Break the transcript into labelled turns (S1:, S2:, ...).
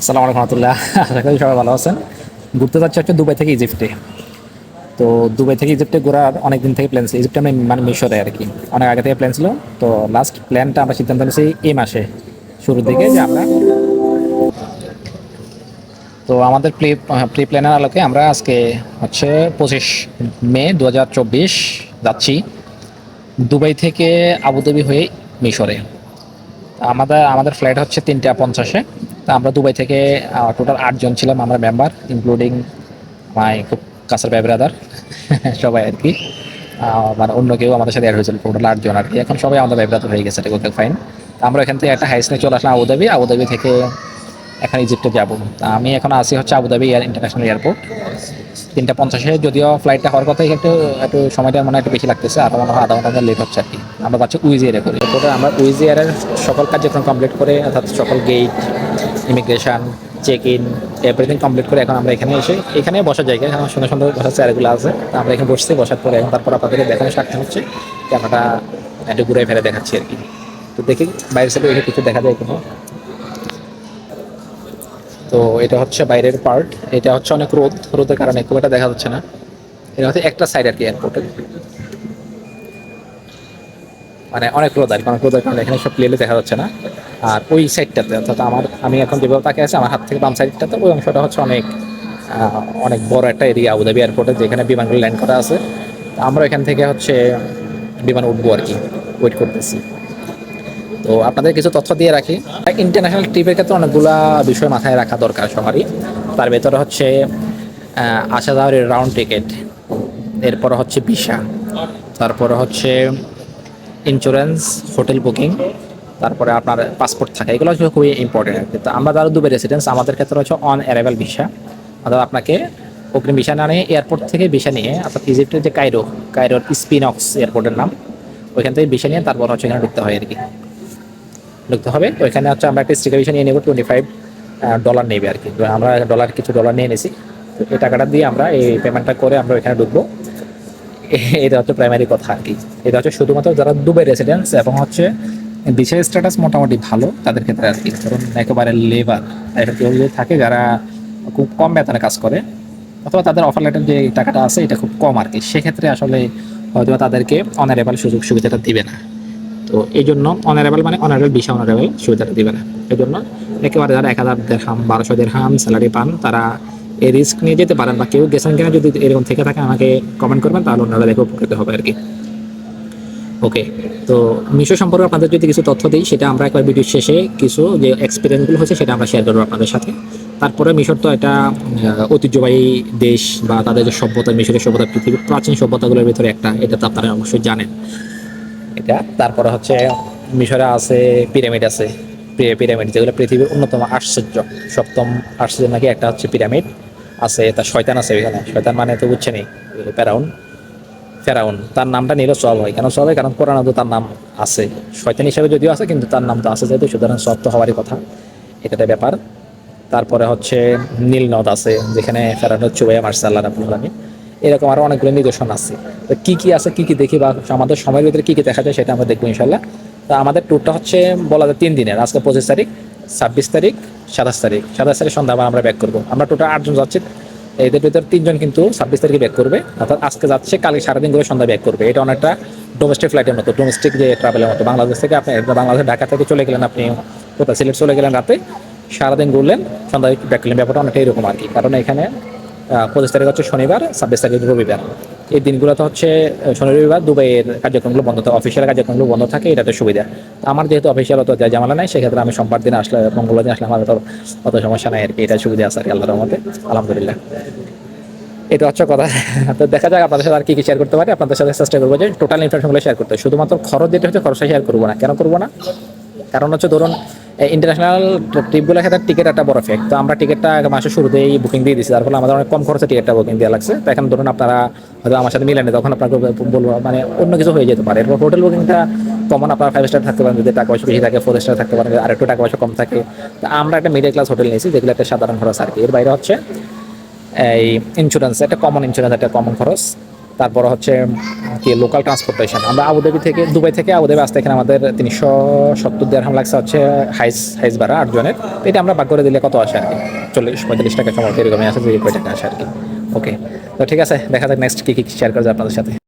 S1: আসসালামু আলাইকুম রহমতুল্লাহ। আশা করি সবাই ভালো আছেন। ঘুরতে যাচ্ছে হচ্ছে দুবাই থেকে ইজিপ্টে। তো দুবাই থেকে ইজিপ্টে ঘোরার অনেক দিন থেকে প্ল্যান ছিল। ইজিপ্টে আমি মানে মিশরে আর কি অনেক আগে থেকে প্ল্যান ছিল। তো লাস্ট প্ল্যানটা আমরা সিদ্ধান্ত নিয়েছি এই মাসে, শুরুর দিকে যে আমরা তো আমাদের প্রি প্রি প্ল্যানের আলোকে আমরা আজকে হচ্ছে পঁচিশ মে দু হাজার চব্বিশ যাচ্ছি দুবাই থেকে আবুধাবি হয়ে মিশরে। আমাদের আমাদের ফ্লাইট হচ্ছে তিনটা পঞ্চাশে। তা আমরা দুবাই থেকে টোটাল আটজন ছিলাম আমরা মেম্বার ইনক্লুডিং মাই খুব কাছের ভাই ব্রাদার সবাই আর কি। মানে অন্য কেউ আমাদের সাথে অ্যাড হয়েছিল টোটাল আটজন আর কি। এখন সবাই আমাদের ভাই ব্রাদার হয়ে গেছে ওকে ফাইন আমরা এখান থেকে একটা হাইস নিয়ে চলে আসলাম আবুধাবি। আবুধাবি থেকে এখন ইজিপ্টে যাব। আমি এখন আসি হচ্ছে আবুধাবি এয়ার ইন্টারন্যাশনাল এয়ারপোর্ট তিনটা পঞ্চাশে, যদিও ফ্লাইটটা হওয়ার কথা একটু একটু সময়টা মনে একটু বেশি লাগতেছে আর মনে হয় আধা ঘণ্টা লেট হচ্ছে আর কি। আমরা পাচ্ছি উইজ এয়ারে করে। এরপরে আমরা উইজ এয়ারের সকল কার্যক্রম কমপ্লিট করে, অর্থাৎ সকল gate immigration check in everything complete করে এখন আমরা এখানে এসে এখানে বসার জায়গা, এখানে সুন্দর সুন্দর বসার চেয়ারগুলো আছে। আমরা এখানে বসছি, বসার পরে এখন তারপর আপনাদেরকে দেখানো সাক্ষী হচ্ছে ক্যামেরাটা একটু ঘুরে ফেলে দেখাচ্ছি আর কি। তো দেখি বাইরের সাইডে এখানে কিছু দেখা যায় কোনো। তো এটা হচ্ছে বাইরের পার্ট এটা হচ্ছে অনেক রোদ, রোদের কারণে খুব একটা দেখা যাচ্ছে না। এটা হচ্ছে একটা সাইড আর কি এয়ারপোর্টের মানে অনেক রোদ আর কি, অনেক রোদের কারণে এখানে সব ক্লিয়ারলি দেখা যাচ্ছে না। আর ওই সাইডটাতে অর্থাৎ আমার, আমি এখন যেভাবে তাকে আছে, আমার হাত থেকে বাম সাইডটাতে ওই অংশটা হচ্ছে অনেক অনেক বড় একটা এরিয়া আবুধাবি এয়ারপোর্টে যেখানে বিমানগুলো ল্যান্ড করা আছে। আমরা এখান থেকে হচ্ছে বিমান উঠবো আর কি ওয়েট করতেছি। তো আপনাদের কিছু তথ্য দিয়ে রাখি। ইন্টারন্যাশনাল ট্রিপের ক্ষেত্রে অনেকগুলা বিষয় মাথায় রাখা দরকার সবারই। তার ভেতরে হচ্ছে আসা যাওয়ার রাউন্ড টিকিট এরপর হচ্ছে ভিসা তারপরে হচ্ছে ইন্স্যুরেন্স হোটেল বুকিং তারপরে আপনার পাসপোর্ট থাকা, এগুলো হচ্ছে খুবই ইম্পর্টেন্ট আর কি। তো আমরা যারা দুবাই রেসিডেন্স আমাদের ক্ষেত্রে হচ্ছে অন অ্যারাইভাল ভিসা অর্থাৎ আপনাকে অগ্রিম ভিসা না নিয়ে এয়ারপোর্ট থেকে ভিসা নিয়ে, অর্থাৎ ইজিপ্টের যে কাইরো কাইরোর স্পিনক্স এয়ারপোর্টের নাম, ওইখান থেকে ভিসা নিয়ে তারপর হচ্ছে এখানে ঢুকতে হয় আর কি। ঢুকতে হবে ওইখানে হচ্ছে আমরা একটা স্টিকার ভিসা নিয়ে নেব টোয়েন্টি ফাইভ ডলার নেবে আর কি। আমরা ডলার কিছু ডলার নিয়ে নিয়েছি তো এই টাকাটা দিয়ে আমরা এই পেমেন্টটা করে আমরা ওইখানে ঢুকবো। এটা হচ্ছে প্রাইমারি কথা আর কি। এটা হচ্ছে শুধুমাত্র যারা দুবাই রেসিডেন্স এবং হচ্ছে বিশেষ স্ট্যাটাস মোটামুটি ভালো। তাদের ক্ষেত্রে আর কি, ধরুন একেবারে লেবার একটা কেউ যদি থাকে যারা খুব কম বেতনে কাজ করে, অথবা তাদের অফার লেটার যে টাকাটা আছে, এটা খুব কম আর কি। সেক্ষেত্রে আসলে হয়তো তাদেরকে অনারেবল সুযোগ সুবিধাটা দিবে না। তো এই জন্য অনারেবল মানে অনারেবল বিশা অনারেবল সুবিধাটা দিবে না। এই জন্য একেবারে যারা এক হাজার দেড়হাম, বারোশো দেড়হাম স্যালারি পান, তারা এই রিস্ক নিয়ে যেতে পারেন বা কেউ গেছেন কিনা যদি এরকম থেকে থাকে, আমাকে কমেন্ট করবেন, তাহলে অন্যরা দেখে উপকৃত হবে আর কি। ওকে তো মিশো সম্পর্কে আপনাদের যদি কিছু তথ্য দিই, সেটা আমরা একবার ভিডিও শেষে কিছু যে এক্সপিরিয়েন্সগুলো হয়েছে, সেটা আমরা শেয়ার করব আপনাদের সাথে। তারপরে মিশর তো একটা ঐতিহ্যবাহী দেশ বা তাদের যে সভ্যতা, মিশরের সভ্যতা, পৃথিবীর প্রাচীন সভ্যতাগুলোর ভিতরে একটা, এটা তো আপনারা অবশ্যই জানেন। এটা, তারপরে হচ্ছে মিশরে আছে, পিরামিড আছে। পিরামিড যেগুলো পৃথিবীর অন্যতম আশ্চর্য। সপ্তম আশ্চর্য নাকি একটা হচ্ছে পিরামিড আছে তার শয়তান আছে এখানে শয়তান মানে তো বুঝছেনই প্যারাউন ফেরাউন, তার নামটা নিলে সব হয়। কেন সব হয়? কারণ কোরআনে তো তার নাম আছে। শয়তান হিসাবে যদিও আছে, কিন্তু তার নাম তো আছে যেহেতু, সুতরাং সব তো হওয়ারই কথা। এটাতে ব্যাপার। তারপরে হচ্ছে নীল নদ আছে, যেখানে ফেরাউন চুবাইয়া মারছে আল্লাহ রাবুল আলমী এরকম আরও অনেকগুলো নিদর্শন আছে। তো কী কী আছে, কী কী দেখি বা আমাদের সময়ের ভিতরে কী কী দেখা যায় সেটা আমরা দেখব ইনশাল্লাহ তা আমাদের ট্যুরটা হচ্ছে বলা যায় তিন দিনের। আজকে পঁচিশ তারিখ, ছাব্বিশ তারিখ, সাতাশ তারিখ। সাতাশ তারিখ সন্ধ্যা আমরা ব্যাক করব। আমরা টোটাল আটজন যাচ্ছি। এদের ভিতর তিনজন কিন্তু ছাব্বিশ তারিখে ব্যাক করবে। অর্থাৎ আজকে যাচ্ছে, কালকে সারাদিন করে সন্ধ্যা ব্যাক করবে। এটা অনেকটা ডোমেস্টিক ফ্লাইটের মতো ডোমেস্টিক যে ট্রাভেলের মতো। বাংলাদেশ থেকে আপনি বাংলাদেশ ঢাকা থেকে চলে গেলেন, আপনি কোথায়, সিলেট চলে গেলেন রাতে, সারাদিন ঘুরলেন, সন্ধ্যায় ব্যাক করলেন। ব্যাপারটা অনেকটা এরকম আর কি। কারণ এখানে পঁচিশ তারিখ হচ্ছে শনিবার, ছাব্বিশ তারিখ রবিবার। এই দিনগুলোতে হচ্ছে শনি রবিবার দুবাইয়ের কার্যক্রমগুলো বন্ধ থাকে অফিসিয়াল কার্যক্রমগুলো বন্ধ থাকে, এটাতে সুবিধা। আমার যেহেতু অফিসিয়াল অত জামালা নাই, সেক্ষেত্রে আমি সোমবার দিন আসলে, মঙ্গলবার দিন আসলে আমার অত অত সমস্যা নাই আর কি এটা সুবিধা আছে আর কি, আল্লাহর মতে আলহামদুলিল্লাহ। এটা হচ্ছে কথা। তো দেখা যাক আপনাদের সাথে আর কি কি শেয়ার করতে পারি, আপনাদের সাথে চেষ্টা করব যে টোটাল ইনফরমেশনগুলো শেয়ার করতে শুধুমাত্র খরচ যেটা হচ্ছে, খরচটা শেয়ার করব না। কেন করব না? কারণ হচ্ছে, ধরুন ইন্টারন্যাশনাল ট্রিপগুলোর ক্ষেত্রে টিকিট একটা বড় ফেক তো আমরা টিকিটটা এক মাসের শুরুতেই বুকিং দিয়ে দিচ্ছি তার ফলে আমাদের অনেক কম খরচে টিকিটটা বুকিং দেওয়া লাগছে। তো এখন ধরুন আপনারা হয়তো আমার সাথে মিলেন তখন আপনাকে বলব মানে অন্য কিছু হয়ে যেতে পারে। এরপর হোটেল বুকিংটা কমন আপনার ফাইভ স্টার থাকতে পারেন, যদি টাকা পয়সা বেশি থাকে ফোর স্টার থাকতে পারেন আর একটু টাকা পয়সা কম থাকে। তো আমরা একটা মিডিল ক্লাস হোটেল নিয়েছি, যেগুলো একটা সাধারণ খরচ আর কি। এর বাইরে হচ্ছে এই ইন্স্যুরেন্স একটা কমন ইন্স্যুরেন্স একটা কমন খরচ। তারপর হচ্ছে কি লোকাল ট্রান্সপোর্টেশন আমরা আবুধাবি থেকে দুবাই থেকে আবুধাবি আসতে এখানে আমাদের তিনশো সত্তর দেড়হাম লাগছে হচ্ছে হাইস হাইস ভাড়া আটজনের তো এটা আমরা ভাগ করে দিলে কত আসে আর কি? চল্লিশ, পঁয়তাল্লিশ টাকা সময়, এরকমই আসে দুই টাকা আসে আর কি। ওকে তো ঠিক আছে, দেখা যাক নেক্সট কী কী শেয়ার করা যায় আপনাদের সাথে।